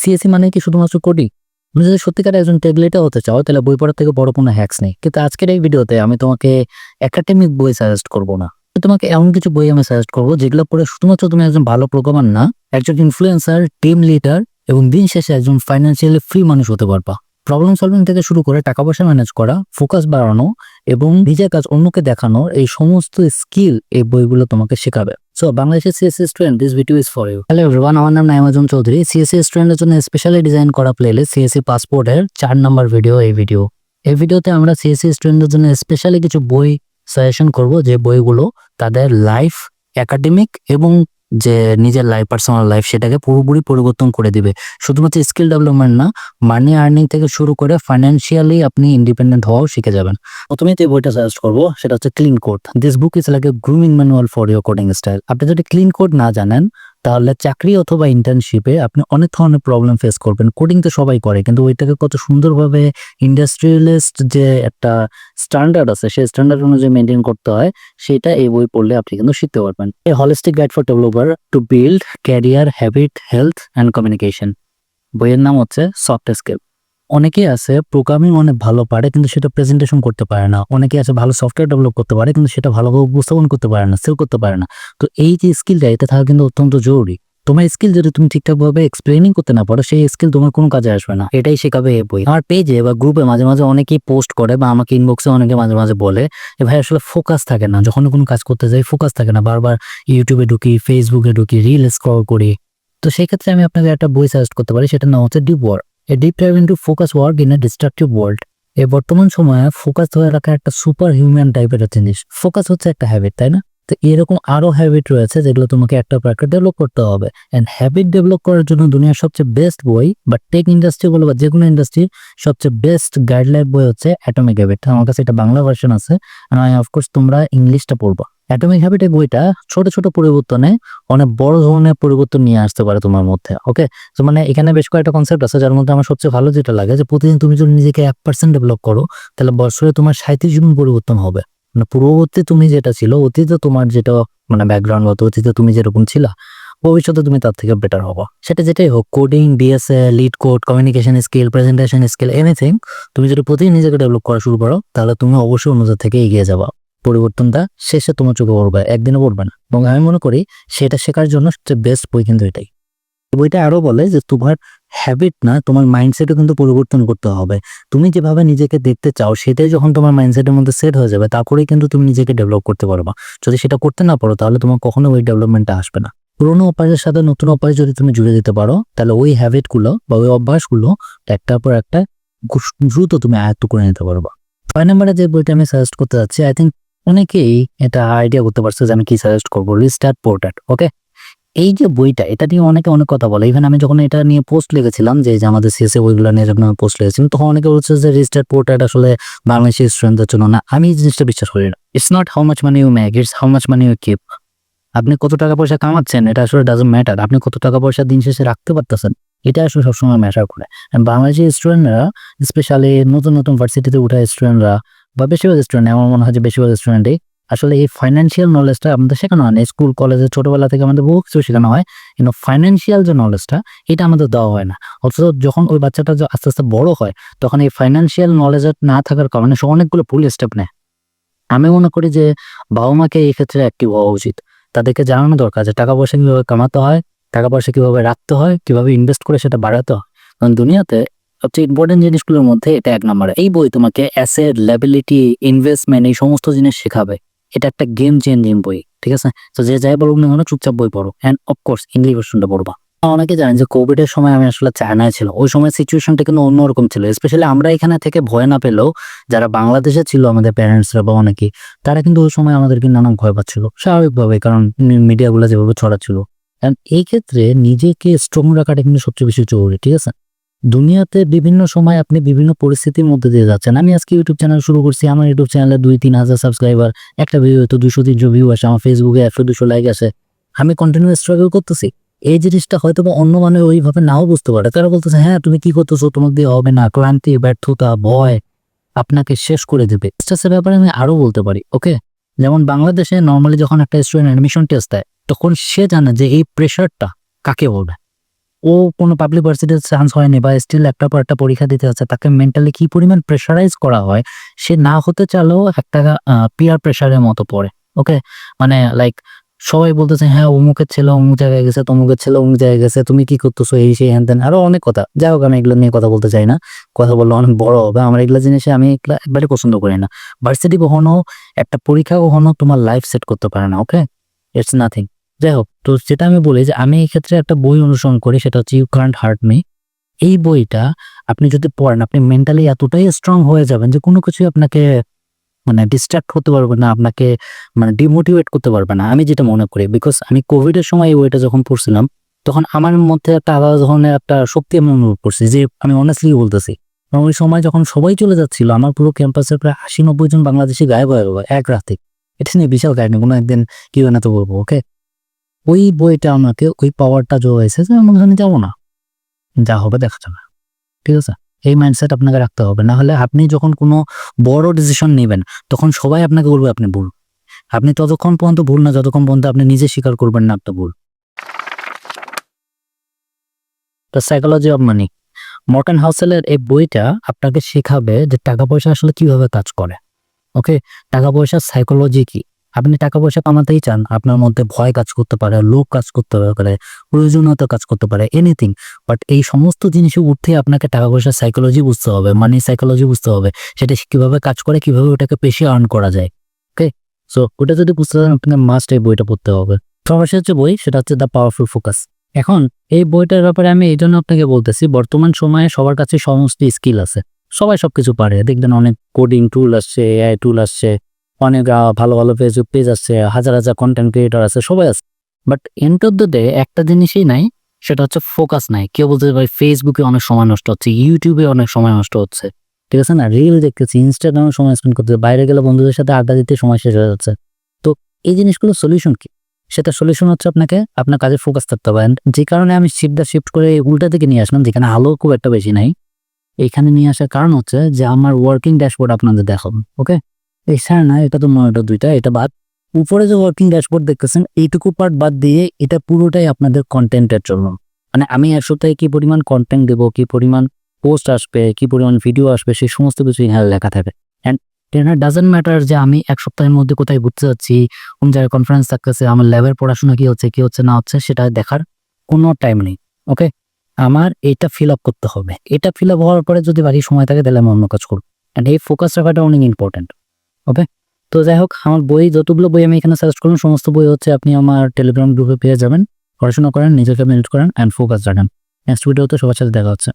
CSC মানে কি শুধুমাত্র কোডিং তুমি যদি সত্যিকার একজন ট্যাবলেটে হতে চাও, তাহলে বই পড়ার থেকে বড় কোনো হ্যাক্স নেই। কিন্তু আজকের এই ভিডিওতে আমি তোমাকে একাডেমিক বই সাজেস্ট করব না। তোমাকে এমন কিছু বই আমি সাজেস্ট করব, যেগুলো পড়ে শুধুমাত্র তুমি একজন ভালো প্রোগ্রামার না, একজন ইনফ্লুয়েন্সার টিম লিডার এবং দিন শেষে একজন ফাইন্যান্সিয়ালি ফ্রি মানুষ হতে পারবা। প্রবলেম সলভিং থেকে শুরু করে টাকা পয়সা ম্যানেজ করা ফোকাস বাড়ানো এবং নিজের কাজ অন্যকে দেখানোর এই সমস্ত স্কিল এই বইগুলো তোমাকে শেখাবে। সো বাংলাদেশের CSC student this video is for you hello everyone আমার নাম নাইমাজন চৌধুরী। সিএসসি স্টুডেন্টের জন্য স্পেশালি ডিজাইন করা প্লেলিস্ট সিএসসি পাসপোর্টের চার নম্বর ভিডিও এই ভিডিও এই ভিডিওতে আমরা সিএসসি স্টুডেন্টদের জন্য স্পেশালি কিছু বই সাজেশন করব, যে বইগুলো তাদের লাইফ একাডেমিক এবং যে নিজের লাইফ পার্সোনাল লাইফ সেটাকে পুরোপুরি পরিবর্তন করে দিবে। শুধুমাত্র স্কিল ডেভেলপমেন্ট না মানি আর্নিং থেকে শুরু করে ফাইন্যান্সিয়ালি আপনি ইন্ডিপেন্ডেন্ট হওয়াও শিখে যাবেন। প্রথমে যে বইটা সাজেস্ট করব, সেটা হচ্ছে clean code this book is like a grooming manual for your coding style আপনি যদি ক্লিন কোড না জানেন তাহলে চাকরি অথবা ইন্টার্নশিপে আপনি অনেক ধরনের প্রবলেম ফেস করবেন। কোডিং তো সবাই করে, কিন্তু ওইটাকে কত সুন্দরভাবে ইন্ডাস্ট্রিয়ালিস্ট যে একটা স্ট্যান্ডার্ড আছে, সেই স্ট্যান্ডার্ড অনুযায়ী মেনটেন করতে হয়, সেটা এই বই পড়লে আপনি কিন্তু শিখতে পারবেন। A holistic guide for developer to build career habit health and communication বইয়ের নাম হচ্ছে সফট স্কিল অনেকেই আছে প্রোগ্রামিং অনেক ভালো পারে, কিন্তু সেটা প্রেজেন্টেশন করতে পারে না। অনেকে আছে ভালো সফটওয়্যার ডেভেলপ করতে পারে, কিন্তু সেটা ভালোভাবে উপস্থাপন করতে পারে না সেল করতে পারে না। তো এই যে স্কিলটা এটা থাকা কিন্তু অত্যন্ত জরুরি। তোমার স্কিল যদি তুমি ঠিকঠাকভাবে এক্সপ্লেনিং করতে না পারো, সেই স্কিল তোমার কোনো কাজে আসবে না। এটাই শেখাবে এই বই। আমার পেজে বা গ্রুপে মাঝে মাঝে অনেকেই পোস্ট করে বা আমাকে ইনবক্সে অনেকে মাঝে মাঝে বলে যে, ভাই, আসলে ফোকাস থাকে না। যখন কোনো কাজ করতে যাই ফোকাস থাকে না। বারবার ইউটিউবে ঢুকি ফেসবুকে ঢুকি রিল স্ক্রল করি। তো সেই ক্ষেত্রে আমি আপনাকে একটা বই সাজেস্ট করতে পারি সেটা নাম হচ্ছে deep work a deep dive into focus work in a distractive world এ বর্তমান সময়ে ফোকাস ধরে রাখা একটা সুপার হিউম্যান টাইপের জিনিস। ফোকাস হচ্ছে একটা হ্যাবিট তাই না? তো এরকম আরও হ্যাবিট রয়েছে যেগুলো তোমাকে একটা পর একটা ডেভেলপ করতে হবে। এন্ড হ্যাবিট ডেভেলপ করার জন্য দুনিয়ার সবচেয়ে বেস্ট বই বা টেক ইন্ডাস্ট্রি বলো বা যে কোনো ইন্ডাস্ট্রির সবচেয়ে বেস্ট গাইডলাইন বই হচ্ছে অ্যাটমিক হ্যাবিট আমার কাছে এটা বাংলা ভার্সন আছে। অফকোর্স তোমরা ইংলিশটা পড়বা। অ্যাটমিক হ্যাবিট এই বইটা ছোট ছোট পরিবর্তনে অনেক বড় ধরনের পরিবর্তন নিয়ে আসতে পারে তোমার মধ্যে ওকে তো মানে এখানে বেশ কয়েকটা কনসেপ্ট আছে যার মধ্যে আমার সবচেয়ে ভালো যেটা লাগে যে প্রতিদিন তুমি যদি নিজেকে এক পার্সেন্ট ডেভেলপ করো, তাহলে বছরে তোমার সাঁত্রিশ গুণ পরিবর্তন হবে। মানে পূর্ববর্তী তুমি যেটা ছিল, অতীতে তোমার যেটা মানে ব্যাকগ্রাউন্ড হতো অতীতে তুমি যেরকম ছিলা, ভবিষ্যতে তুমি তার থেকে বেটার হব। সেটা যেটাই হোক coding DSA LeetCode communication skill presentation skill anything তুমি যদি প্রতিদিন নিজেকে ডেভেলপ করা শুরু করো, তাহলে তুমি অবশ্যই অন্যদের থেকে এগিয়ে যাবা। পরিবর্তনটা শেষে তোমার চোখে পড়বে একদিনে পড়বে না। এবং আমি মনে করি সেটা শেখার জন্য সবচেয়ে বেস্ট বই কিন্তু এটাই। বইটা আরও বলে যে তোমার হ্যাবিট না, তোমার মাইন্ডসেটও কিন্তু পরিবর্তন করতে হবে। তুমি যেভাবে নিজেকে দেখতে চাও, সেটাই যখন তোমার মাইন্ডসেটের মধ্যে সেট হয়ে যাবে, তারপরেই কিন্তু তুমি নিজেকে ডেভেলপ করতে পারবা। যদি সেটা করতে না পারো, তাহলে তোমার কখনো ওই ডেভেলপমেন্টটা আসবে না। পুরোনো অভ্যাসের সাথে নতুন অভ্যাস যদি তুমি জুড়ে দিতে পারো, তাহলে ওই হ্যাবিটগুলো বা ওই অভ্যাসগুলো একটার পর একটা দ্রুত তুমি আয়ত্ত করে নিতে পারবা। ছয় নম্বরে যে বইটা আমি সাজেস্ট করতে চাচ্ছি আই থিঙ্ক অনেকেই এটা আইডিয়া করতে পারছে যে আমি কি সাজেস্ট করব? রিস্টার্ট পোর্ট্রেট ওকে এই যে বইটা, এটা নিয়ে অনেকে অনেক কথা বলে। ইভেন আমি যখন এটা নিয়ে পোস্ট লিখেছিলাম যে আমাদের সিএসএ বইগুলো নিয়ে যখন আমি পোস্ট লিখেছিলাম, তখন অনেকে বলছে যে রিস্টার্ট পোর্ট্রেট আসলে বাংলাদেশি স্টুডেন্টদের জন্য না। আমি এই জিনিসটা বিশ্বাস করি না। It's not how much money you make it's how much money you keep আপনি কত টাকা পয়সা কামাচ্ছেন, এটা আসলে ডাজন্ট ম্যাটার আপনি কত টাকা পয়সা দিন শেষে রাখতে পারতেছেন, এটা আসলে সবসময় ম্যাটার করে। বাংলাদেশি স্টুডেন্টরা স্পেশালি নতুন নতুন ভার্সিটিতে উঠা স্টুডেন্টরা বা বেশিরভাগ স্টুডেন্ট আমার মনে হয় যে বেশিরভাগ স্টুডেন্টই আসলে এই ফাইন্যান্সিয়াল নলেজটা আমাদের শেখানো হয় না। স্কুল কলেজে ছোটবেলা থেকে আমাদের বহু কিছু শেখানো হয়। কিন্তু ফাইন্যান্সিয়াল যে নলেজটা এটা আমাদের দেওয়া হয় না। অথচ যখন ওই বাচ্চাটা আস্তে আস্তে বড় হয়, তখন এই ফাইন্যান্সিয়াল নলেজ না থাকার কারণে সে অনেকগুলো ভুল স্টেপ নেয়। আমি মনে করি যে বাবা মাকে এই ক্ষেত্রে অ্যাক্টিভ হওয়া উচিত। তাদেরকে জানানো দরকার যে টাকা পয়সা কীভাবে কামাতে হয়, টাকা পয়সা কীভাবে রাখতে হয়, কীভাবে ইনভেস্ট করে সেটা বাড়াতে হয়। কারণ দুনিয়াতে সবচেয়ে ইম্পর্টেন্ট জিনিসগুলোর মধ্যে এটা এক নম্বরে এই বই তোমাকে অ্যাসেট লেবিলিটি ইনভেস্টমেন্ট এই সমস্ত জিনিস শেখাবে। এটা একটা গেম চেঞ্জিং বই, ঠিক আছে? তো যে যাই পড়ুক না চুপচাপ বই পড়ো। অ্যান্ড অফকোর্স ইংলিশ ভার্সনটা পড়বা। অনেকে জানেন যে কোভিড এর সময় আমি আসলে চায়নায় ছিল ওই সময় সিচুয়েশনটা কিন্তু অন্যরকম ছিল। স্পেশালি আমরা এখানে থেকে ভয় না পেলেও যারা বাংলাদেশে ছিল আমাদের প্যারেন্টসরা বা অনেকে, তারা কিন্তু ওই সময় আমাদেরকে নানান ভয় পাচ্ছিল। স্বাভাবিকভাবে কারণ মিডিয়াগুলো যেভাবে ছড়াচ্ছিল। And এই ক্ষেত্রে নিজেকে স্ট্রং রাখাটা কিন্তু সবচেয়ে বেশি জরুরি, ঠিক আছে? দুনিয়াতে বিভিন্ন সময় আপনি বিভিন্ন পরিস্থিতির মধ্যে দিয়ে যাচ্ছেন। আমি আজকে ইউটিউব চ্যানেল শুরু করছি। আমার ইউটিউব চ্যানেলে দুই তিন হাজার সাবস্ক্রাইবার একটা ভিডিও তো দুশো তিনশো ভিউ আসে, আমার ফেসবুকে একশো দুশো লাইক আসে। আমি কন্টিনিউ স্ট্রাগল করতেছি। এই জিনিসটা হয়তো বা অন্য মানে ওইভাবে নাও বুঝতে পারে। তারা বলতেছে হ্যাঁ তুমি কি করতেছো? তোমার দিয়ে হবে না, ক্লান্তি, ব্যর্থতা, ভয় আপনাকে শেষ করে দেবে। স্ট্রেসের ব্যাপারে আমি আরও বলতে পারি ওকে যেমন বাংলাদেশে নর্মালি যখন একটা স্টুডেন্ট অ্যাডমিশন টেস্ট দেয়, তখন সে জানে যে এই প্রেশারটা কাকে বলবে। ও কোনো পাবলিক ভার্সিটির চান্স হয়নি বা স্টিল একটা পর একটা পরীক্ষা দিতে হচ্ছে তাকে মেন্টালি কি পরিমাণ প্রেশারাইজ করা হয়, সে না হতে চালেও একটা পিয়ার প্রেশারের মতো পড়ে ওকে মানে লাইক সবাই বলতেছে হ্যাঁ অমুকের ছেলে অমুক জায়গায় গেছে, তমুকের ছেলে অমুক জায়গায় গেছে, তুমি কি করতেছো, এই, সেই হ্যান ত্যান আরও অনেক কথা। যাই হোক, আমি এগুলো নিয়ে কথা বলতে চাই না। কথা বললে অনেক বড় হবে। আমার এগুলো জিনিসে আমি এগুলো একবারে পছন্দ করি না। ভার্সিটি কখনো একটা পরীক্ষা কখনো তোমার লাইফ সেট করতে পারে না ওকে ইটস নাথিং যাই হোক, তো যেটা আমি বলি যে আমি এই ক্ষেত্রে একটা বই অনুসরণ করি, সেটা হচ্ছে ইউ কান্ট হার্ট মি এই বইটা আপনি যদি পড়েন, আপনি মেন্টালি এতটাই স্ট্রং হয়ে যাবেন যে কোনো কিছুই আপনাকে মানে ডিস্ট্রাক্ট হতে পারবে না, আপনাকে মানে ডিমোটিভেট করতে পারবে না। আমি যেটা মনে করি বিকজ আমি কোভিডের সময় এই বইটা যখন পড়ছিলাম, তখন আমার মধ্যে একটা আলাদা ধরনের একটা শক্তি আমি অনুভব করছি যে আমি অনেস্টলি বলতেছি। কারণ ওই সময় যখন সবাই চলে যাচ্ছিল, আমার পুরো ক্যাম্পাসের প্রায় আশি নব্বই জন বাংলাদেশি হয়ে গেল, এক রাতে। এটা নিয়ে বিশাল কাহিনী, কোনো একদিন কি না তো বলব ওকে ওই বইটা আমাকে, ওই পাওয়ারটা জোগাইছে যে আমি ওখানে যাব না। যা হবে দেখা যাবে। ঠিক আছে? এই মাইন্ডসেট আপনাকে রাখতে হবে। না হলে আপনি যখন কোনো বড় ডিসিশন নেবেন, তখন সবাই আপনাকে বলবে আপনি ভুল। আপনি ততক্ষণ পর্যন্ত ভুল না, যতক্ষণ পর্যন্ত আপনি নিজে স্বীকার করবেন না আপনার ভুল। The psychology of money Morgan হাউসেলের এই বইটা আপনাকে শেখাবে যে টাকা পয়সা আসলে কীভাবে কাজ করে। ওকে টাকা পয়সার সাইকোলজি কি? আপনি টাকা পয়সা কামাতেই চান, আপনার মধ্যে ভয় কাজ করতে পারে, লোভ কাজ করতে পারে, প্রয়োজনীয়তা কাজ করতে পারে এনিথিং বাট এই সমস্ত জিনিসে উঠতে আপনাকে টাকা পয়সার সাইকোলজি বুঝতে হবে মানি সাইকোলজি বুঝতে হবে, সেটা কীভাবে কাজ করে, কীভাবে ওটাকে বেশি আর্ন করা যায় ওকে সো ওটা যদি বুঝতে চান, আপনাকে মাস্ট এই বইটা পড়তে হবে। সর্বশেষ হচ্ছে বই, সেটা হচ্ছে দ্য পাওয়ারফুল ফোকাস এখন, এই বইটার ব্যাপারে আমি এই জন্য আপনাকে বলতেছি, বর্তমান সময়ে সবার কাছে সমস্ত স্কিল আছে, সবাই সবকিছু পারে, দেখবেন অনেক কোডিং টুল আসছে এআই টুল আসছে অনেক ভালো ভালো ফেসবুক পেজ আছে, হাজার হাজার কন্টেন্ট ক্রিয়েটর আছে, সবাই আছে। But end of the day একটা জিনিসই নাই, সেটা হচ্ছে ফোকাস নাই। কেউ বলতে ভাই ফেসবুকে অনেক সময় নষ্ট হচ্ছে ইউটিউবে অনেক সময় নষ্ট হচ্ছে। ঠিক আছে না? রিল দেখতেছি ইনস্টাগ্রামে সময় স্পেন্ড করতে বাইরে গেলে বন্ধুদের সাথে আড্ডা দিতে সময় শেষ হয়ে যাচ্ছে। তো এই জিনিসগুলো সলিউশন কি? সেটা সলিউশন হচ্ছে আপনাকে, আপনার কাজে ফোকাস থাকতে হবে। যে কারণে আমি শিফটটা শিফট করে উল্টা দিকে নিয়ে আসলাম, যেখানে আলো খুব একটা বেশি নাই এখানে নিয়ে আসার কারণ হচ্ছে যে আমার ওয়ার্কিং ড্যাশবোর্ড আপনাদের দেখাবো ওকে এই স্যার না, এটা তো মনিটর দুইটা, এটা বাদ। উপরে যে ওয়ার্কিং ড্যাশবোর্ড দেখতেছেন, এইটুকু পার্ট বাদ দিয়ে এটা পুরোটাই আপনাদের কন্টেন্টের জন্য। মানে আমি এক সপ্তাহে কি পরিমাণ কন্টেন্ট দেবো, কি পরিমাণ পোস্ট আসবে, কি পরিমাণ ভিডিও আসবে, সেই সমস্ত কিছু এখানে লেখা থাকে। অ্যান্ড ডাজেন্ট ম্যাটার যে আমি এক সপ্তাহের মধ্যে কোথায় ঘুরতে যাচ্ছি, কোন জায়গায় কনফারেন্স থাকতেছে, আমার ল্যাবের পড়াশোনা কি হচ্ছে কি হচ্ছে, না হচ্ছে, সেটা দেখার কোনো টাইম নেই ওকে আমার এটা ফিল আপ করতে হবে। এটা ফিল আপ হওয়ার পরে যদি বাড়ির সময় থাকে, তাহলে আমি অন্য কাজ করব। অ্যান্ড এই ফোকাস রাখাটা অনেক ইম্পর্টেন্ট ওকে তো যাই হোক আমার বই, যতগুলো বই আমি এখানে সাজেস্ট করলাম, সমস্ত বই হচ্ছে আপনি আমার টেলিগ্রাম গ্রুপে পেয়ে যাবেন। পড়াশোনা করেন নিজেকে মেল্ট করেন অ্যান্ড ফোকাস রাখেন। নেক্সট ভিডিওতে সবার সাথে দেখা হচ্ছে।